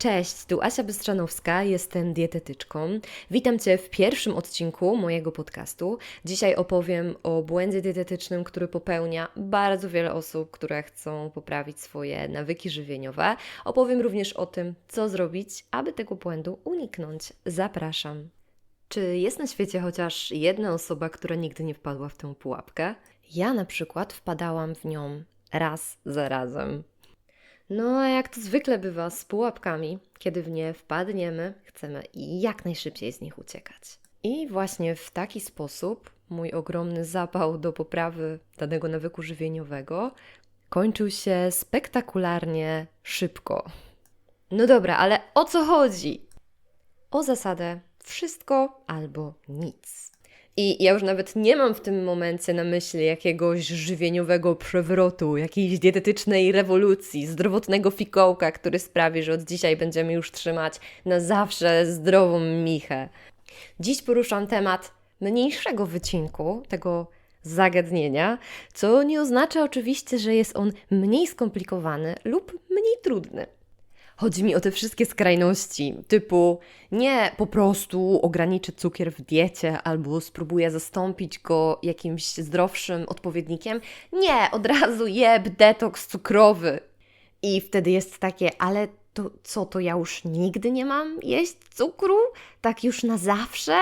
Cześć, tu Asia Bystrzanowska, jestem dietetyczką. Witam Cię w pierwszym odcinku mojego podcastu. Dzisiaj opowiem o błędzie dietetycznym, który popełnia bardzo wiele osób, które chcą poprawić swoje nawyki żywieniowe. Opowiem również o tym, co zrobić, aby tego błędu uniknąć. Zapraszam. Czy jest na świecie chociaż jedna osoba, która nigdy nie wpadła w tę pułapkę? Ja na przykład wpadałam w nią raz za razem. No a jak to zwykle bywa z pułapkami, kiedy w nie wpadniemy, chcemy jak najszybciej z nich uciekać. I właśnie w taki sposób mój ogromny zapał do poprawy danego nawyku żywieniowego kończył się spektakularnie szybko. No dobra, ale o co chodzi? O zasadę wszystko albo nic. I ja już nawet nie mam w tym momencie na myśli jakiegoś żywieniowego przewrotu, jakiejś dietetycznej rewolucji, zdrowotnego fikołka, który sprawi, że od dzisiaj będziemy już trzymać na zawsze zdrową michę. Dziś poruszam temat mniejszego wycinku tego zagadnienia, co nie oznacza oczywiście, że jest on mniej skomplikowany lub mniej trudny. Chodzi mi o te wszystkie skrajności, typu nie po prostu ograniczę cukier w diecie albo spróbuję zastąpić go jakimś zdrowszym odpowiednikiem. Nie, od razu jeb detoks cukrowy. I wtedy jest takie, ale to co, to ja już nigdy nie mam jeść cukru? Tak już na zawsze?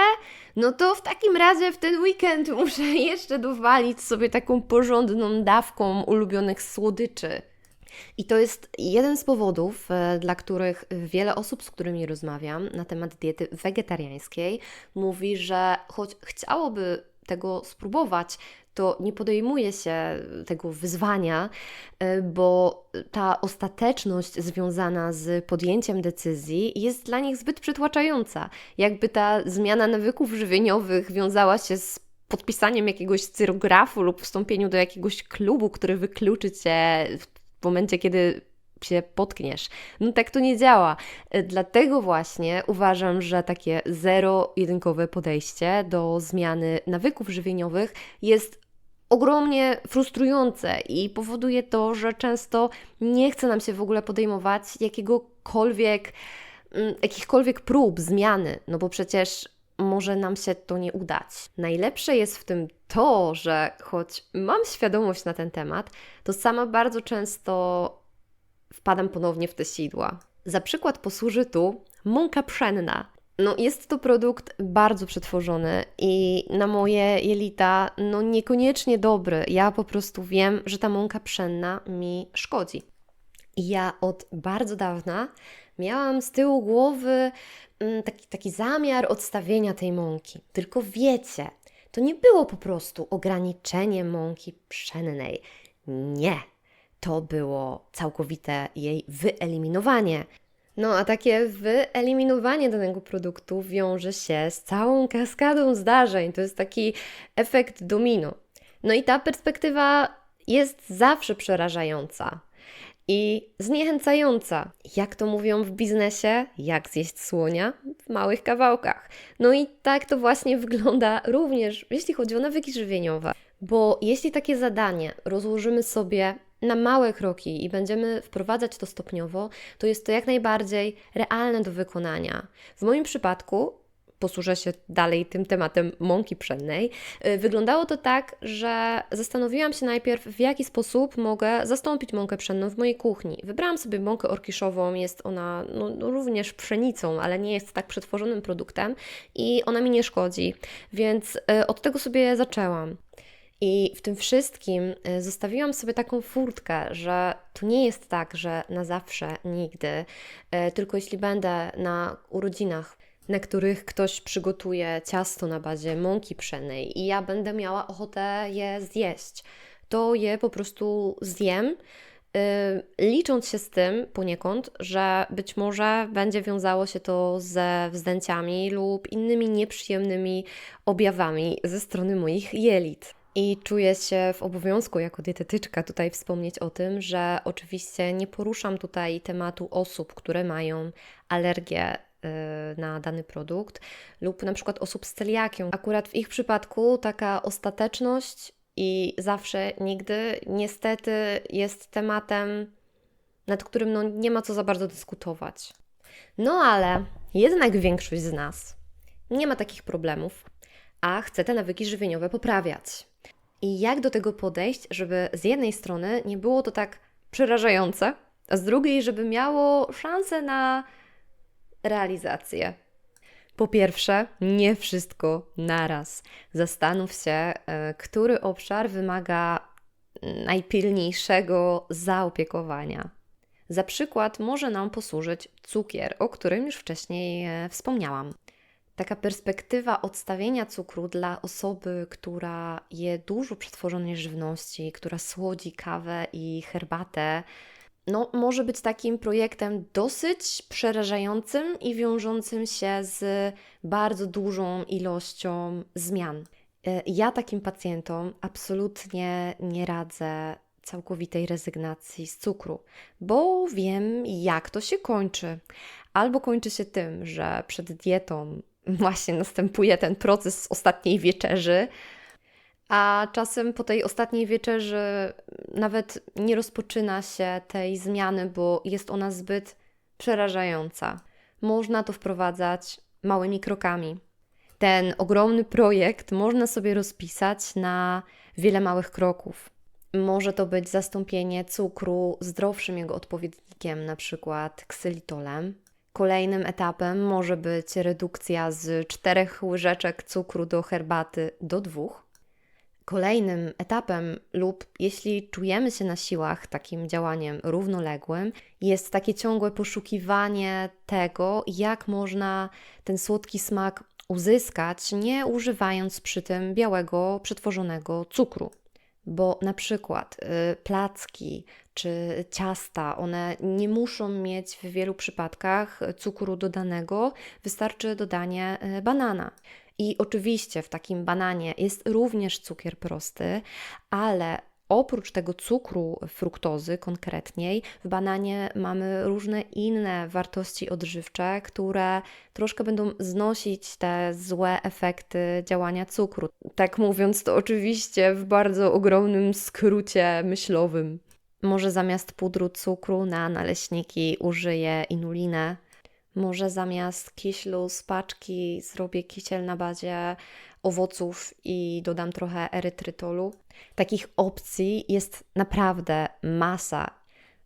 No to w takim razie w ten weekend muszę jeszcze dowalić sobie taką porządną dawką ulubionych słodyczy. I to jest jeden z powodów, e, dla których wiele osób, z którymi rozmawiam na temat diety wegetariańskiej, mówi, że choć chciałoby tego spróbować, to nie podejmuje się tego wyzwania, e, bo ta ostateczność związana z podjęciem decyzji jest dla nich zbyt przytłaczająca. Jakby ta zmiana nawyków żywieniowych wiązała się z podpisaniem jakiegoś cyrografu lub wstąpieniu do jakiegoś klubu, który wykluczy cię w momencie, kiedy się potkniesz. No tak to nie działa. E, dlatego właśnie uważam, że takie zero-jedynkowe podejście do zmiany nawyków żywieniowych jest ogromnie frustrujące i powoduje to, że często nie chce nam się w ogóle podejmować jakiegokolwiek, mm, jakichkolwiek prób zmiany, no bo przecież może nam się to nie udać. Najlepsze jest w tym to, że choć mam świadomość na ten temat, to sama bardzo często wpadam ponownie w te sidła. Za przykład posłuży tu mąka pszenna. No, jest to produkt bardzo przetworzony i na moje jelita no niekoniecznie dobry. Ja po prostu wiem, że ta mąka pszenna mi szkodzi. I ja od bardzo dawna miałam z tyłu głowy taki, taki zamiar odstawienia tej mąki. Tylko wiecie, to nie było po prostu ograniczenie mąki pszennej. Nie, to było całkowite jej wyeliminowanie. No a takie wyeliminowanie danego produktu wiąże się z całą kaskadą zdarzeń. To jest taki efekt domino. No i ta perspektywa jest zawsze przerażająca i zniechęcająca. Jak to mówią w biznesie, jak zjeść słonia w małych kawałkach. No i tak to właśnie wygląda również, jeśli chodzi o nawyki żywieniowe. Bo jeśli takie zadanie rozłożymy sobie na małe kroki i będziemy wprowadzać to stopniowo, to jest to jak najbardziej realne do wykonania. W moim przypadku posłużę się dalej tym tematem mąki pszennej. Y, wyglądało to tak, że zastanowiłam się najpierw, w jaki sposób mogę zastąpić mąkę pszenną w mojej kuchni. Wybrałam sobie mąkę orkiszową, jest ona no, również pszenicą, ale nie jest tak przetworzonym produktem i ona mi nie szkodzi, więc y, od tego sobie zaczęłam. I w tym wszystkim y, zostawiłam sobie taką furtkę, że to nie jest tak, że na zawsze, nigdy, tylko jeśli będę na urodzinach na których ktoś przygotuje ciasto na bazie mąki pszennej i ja będę miała ochotę je zjeść, to je po prostu zjem, yy, licząc się z tym poniekąd, że być może będzie wiązało się to ze wzdęciami lub innymi nieprzyjemnymi objawami ze strony moich jelit. I czuję się w obowiązku jako dietetyczka tutaj wspomnieć o tym, że oczywiście nie poruszam tutaj tematu osób, które mają alergię Y, na dany produkt, lub na przykład osób z celiakią. Akurat w ich przypadku taka ostateczność i zawsze, nigdy, niestety jest tematem, nad którym no, nie ma co za bardzo dyskutować. No ale jednak większość z nas nie ma takich problemów, a chce te nawyki żywieniowe poprawiać. I jak do tego podejść, żeby z jednej strony nie było to tak przerażające, a z drugiej, żeby miało szansę na realizację. Po pierwsze, nie wszystko naraz. Zastanów się, e, który obszar wymaga najpilniejszego zaopiekowania. Za przykład może nam posłużyć cukier, o którym już wcześniej e, wspomniałam. Taka perspektywa odstawienia cukru dla osoby, która je dużo przetworzonej żywności, która słodzi kawę i herbatę, no, może być takim projektem dosyć przerażającym i wiążącym się z bardzo dużą ilością zmian. E, ja takim pacjentom absolutnie nie radzę całkowitej rezygnacji z cukru, bo wiem, jak to się kończy. Albo kończy się tym, że przed dietą właśnie następuje ten proces ostatniej wieczerzy, a czasem po tej ostatniej wieczerzy nawet nie rozpoczyna się tej zmiany, bo jest ona zbyt przerażająca. Można to wprowadzać małymi krokami. Ten ogromny projekt można sobie rozpisać na wiele małych kroków. Może to być zastąpienie cukru zdrowszym jego odpowiednikiem, na przykład ksylitolem. Kolejnym etapem może być redukcja z czterech łyżeczek cukru do herbaty do dwóch. Kolejnym etapem, lub jeśli czujemy się na siłach takim działaniem równoległym, jest takie ciągłe poszukiwanie tego, jak można ten słodki smak uzyskać, nie używając przy tym białego, przetworzonego cukru. Bo na przykład y, placki czy ciasta, one nie muszą mieć w wielu przypadkach cukru dodanego, wystarczy dodanie y, banana. I oczywiście w takim bananie jest również cukier prosty, ale oprócz tego cukru, fruktozy konkretniej, w bananie mamy różne inne wartości odżywcze, które troszkę będą znosić te złe efekty działania cukru. Tak mówiąc, to oczywiście w bardzo ogromnym skrócie myślowym. Może zamiast pudru cukru na naleśniki użyję inulinę, może zamiast kiślu z paczki zrobię kisiel na bazie owoców i dodam trochę erytrytolu. Takich opcji jest naprawdę masa.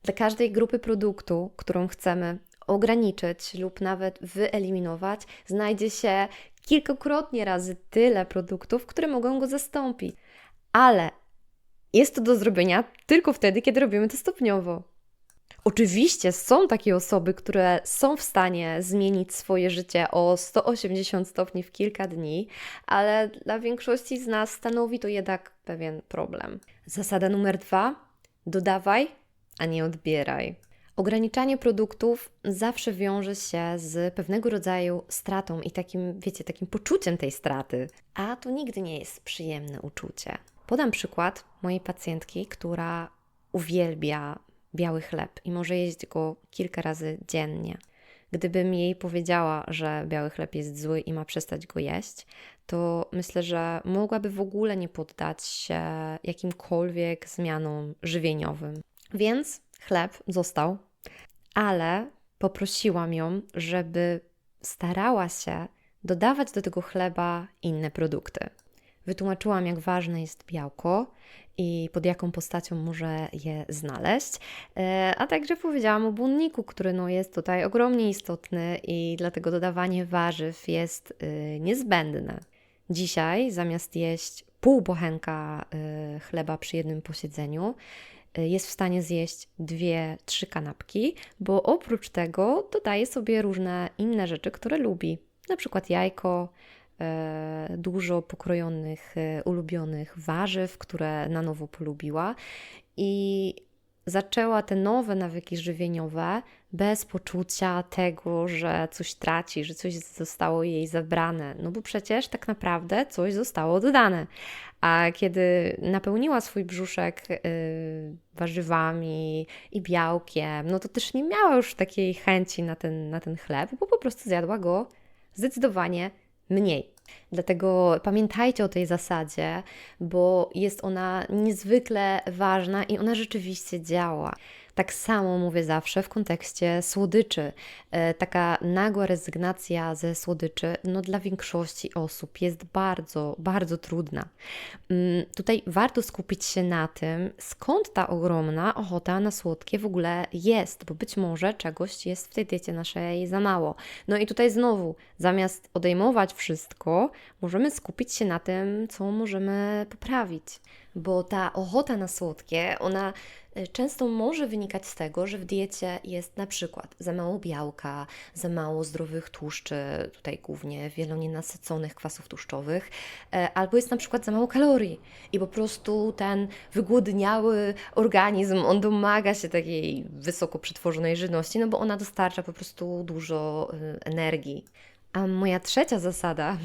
Dla każdej grupy produktu, którą chcemy ograniczyć lub nawet wyeliminować, znajdzie się kilkakrotnie razy tyle produktów, które mogą go zastąpić. Ale jest to do zrobienia tylko wtedy, kiedy robimy to stopniowo. Oczywiście są takie osoby, które są w stanie zmienić swoje życie o 180 stopni w kilka dni, ale dla większości z nas stanowi to jednak pewien problem. Zasada numer dwa: dodawaj, a nie odbieraj. Ograniczanie produktów zawsze wiąże się z pewnego rodzaju stratą i takim, wiecie, takim poczuciem tej straty, a to nigdy nie jest przyjemne uczucie. Podam przykład mojej pacjentki, która uwielbia biały chleb i może jeść go kilka razy dziennie. Gdybym jej powiedziała, że biały chleb jest zły i ma przestać go jeść, to myślę, że mogłaby w ogóle nie poddać się jakimkolwiek zmianom żywieniowym. Więc chleb został, ale poprosiłam ją, żeby starała się dodawać do tego chleba inne produkty. Wytłumaczyłam, jak ważne jest białko i pod jaką postacią może je znaleźć, e, a także powiedziałam o błonniku, który no, jest tutaj ogromnie istotny i dlatego dodawanie warzyw jest y, niezbędne. Dzisiaj zamiast jeść pół bochenka y, chleba przy jednym posiedzeniu, y, jest w stanie zjeść dwie, trzy kanapki, bo oprócz tego dodaje sobie różne inne rzeczy, które lubi, na przykład jajko, dużo pokrojonych, e, ulubionych warzyw, które na nowo polubiła i zaczęła te nowe nawyki żywieniowe bez poczucia tego, że coś traci, że coś zostało jej zabrane. No bo przecież tak naprawdę coś zostało dodane. A kiedy napełniła swój brzuszek yy, warzywami i białkiem, no to też nie miała już takiej chęci na ten, na ten chleb, bo po prostu zjadła go zdecydowanie mniej. Dlatego pamiętajcie o tej zasadzie, bo jest ona niezwykle ważna i ona rzeczywiście działa. Tak samo mówię zawsze w kontekście słodyczy. E, taka nagła rezygnacja ze słodyczy, no dla większości osób jest bardzo, bardzo trudna. Mm, tutaj warto skupić się na tym, skąd ta ogromna ochota na słodkie w ogóle jest, bo być może czegoś jest w tej diecie naszej za mało. No i tutaj znowu, zamiast odejmować wszystko, możemy skupić się na tym, co możemy poprawić, bo ta ochota na słodkie, ona Y, często może wynikać z tego, że w diecie jest na przykład za mało białka, za mało zdrowych tłuszczy, tutaj głównie wielonienasyconych kwasów tłuszczowych, e, albo jest na przykład za mało kalorii i po prostu ten wygłodniały organizm, on domaga się takiej wysoko przetworzonej żywności, no bo ona dostarcza po prostu dużo y, energii. A moja trzecia zasada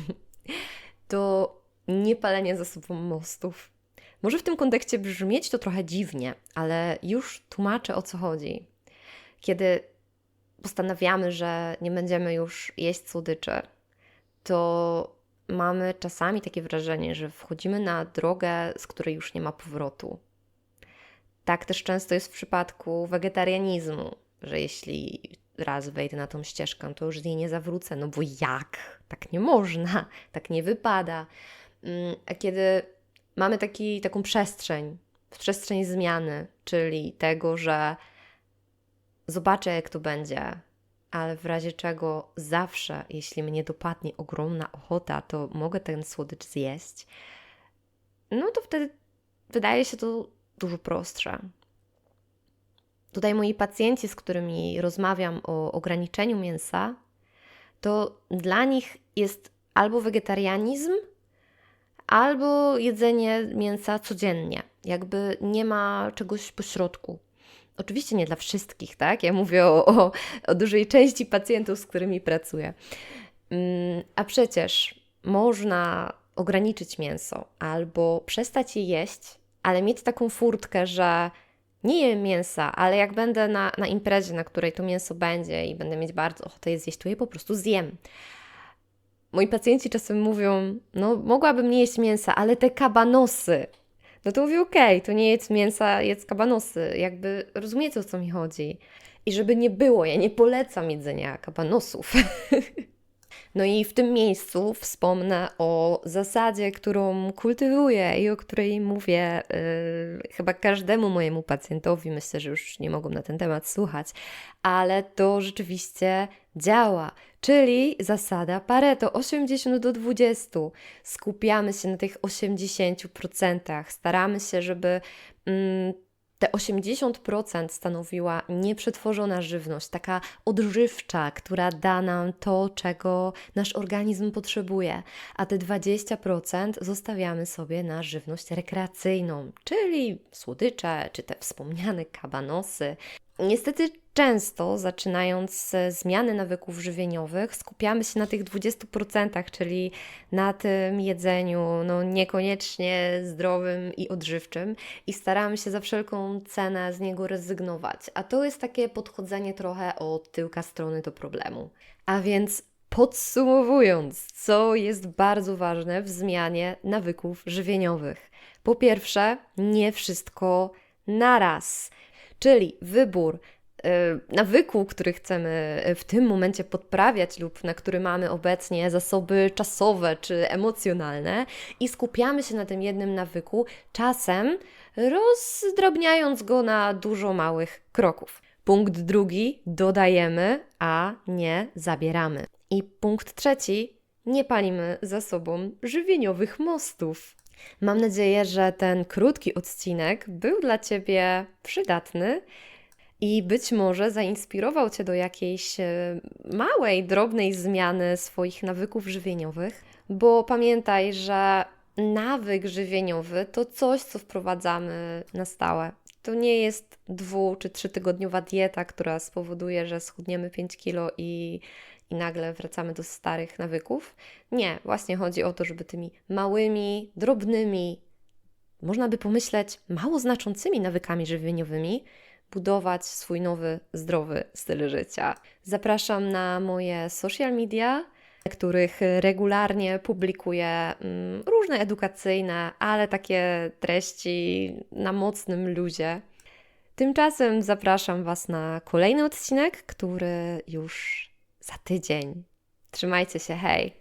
to nie palenie za sobą mostów. Może w tym kontekście brzmieć to trochę dziwnie, ale już tłumaczę o co chodzi. Kiedy postanawiamy, że nie będziemy już jeść słodyczy, to mamy czasami takie wrażenie, że wchodzimy na drogę, z której już nie ma powrotu. Tak też często jest w przypadku wegetarianizmu, że jeśli raz wejdę na tą ścieżkę, to już z niej nie zawrócę, no bo jak? Tak nie można, tak nie wypada. Mm, a kiedy mamy taki, taką przestrzeń, przestrzeń zmiany, czyli tego, że zobaczę, jak to będzie, ale w razie czego zawsze, jeśli mnie dopadnie ogromna ochota, to mogę ten słodycz zjeść, no to wtedy wydaje się to dużo prostsze. Tutaj moi pacjenci, z którymi rozmawiam o ograniczeniu mięsa, to dla nich jest albo wegetarianizm, albo jedzenie mięsa codziennie. Jakby nie ma czegoś pośrodku. Oczywiście nie dla wszystkich, tak? Ja mówię o, o, o dużej części pacjentów, z którymi pracuję. Mm, a przecież można ograniczyć mięso albo przestać je jeść, ale mieć taką furtkę, że nie jem mięsa, ale jak będę na, na imprezie, na której to mięso będzie i będę mieć bardzo ochotę je zjeść, to je po prostu zjem moi pacjenci czasem mówią, no mogłabym nie jeść mięsa, ale te kabanosy. No to mówię, okej, okay, to nie jedz mięsa, jedz kabanosy. Jakby rozumiecie, o co mi chodzi. I żeby nie było, ja nie polecam jedzenia kabanosów. No i w tym miejscu wspomnę o zasadzie, którą kultywuję i o której mówię yy, chyba każdemu mojemu pacjentowi. Myślę, że już nie mogą na ten temat słuchać, ale to rzeczywiście działa. Czyli zasada Pareto 80 do 20. Skupiamy się na tych 80%. Staramy się, żeby. Mm, te 80% stanowiła nieprzetworzona żywność, taka odżywcza, która da nam to, czego nasz organizm potrzebuje, a te 20% zostawiamy sobie na żywność rekreacyjną, czyli słodycze, czy te wspomniane kabanosy. Niestety często, zaczynając zmiany nawyków żywieniowych, skupiamy się na tych 20%, czyli na tym jedzeniu no, niekoniecznie zdrowym i odżywczym, i staramy się za wszelką cenę z niego rezygnować. A to jest takie podchodzenie trochę od tyłka strony do problemu. A więc podsumowując, co jest bardzo ważne w zmianie nawyków żywieniowych. Po pierwsze, nie wszystko naraz. Czyli wybór y, nawyku, który chcemy w tym momencie podprawiać lub na który mamy obecnie zasoby czasowe czy emocjonalne i skupiamy się na tym jednym nawyku, czasem rozdrobniając go na dużo małych kroków. Punkt drugi dodajemy, a nie zabieramy. I punkt trzeci nie palimy za sobą żywieniowych mostów. Mam nadzieję, że ten krótki odcinek był dla Ciebie przydatny i być może zainspirował Cię do jakiejś e, małej, drobnej zmiany swoich nawyków żywieniowych, bo pamiętaj, że nawyk żywieniowy to coś, co wprowadzamy na stałe. To nie jest dwu czy trzytygodniowa dieta, która spowoduje, że schudniemy 5 kilo i i nagle wracamy do starych nawyków. Nie, właśnie chodzi o to, żeby tymi małymi, drobnymi, można by pomyśleć, mało znaczącymi nawykami żywieniowymi budować swój nowy, zdrowy styl życia. Zapraszam na moje social media, których regularnie publikuję mm, różne edukacyjne, ale takie treści na mocnym luzie. Tymczasem zapraszam Was na kolejny odcinek, który już za tydzień. Trzymajcie się, hej!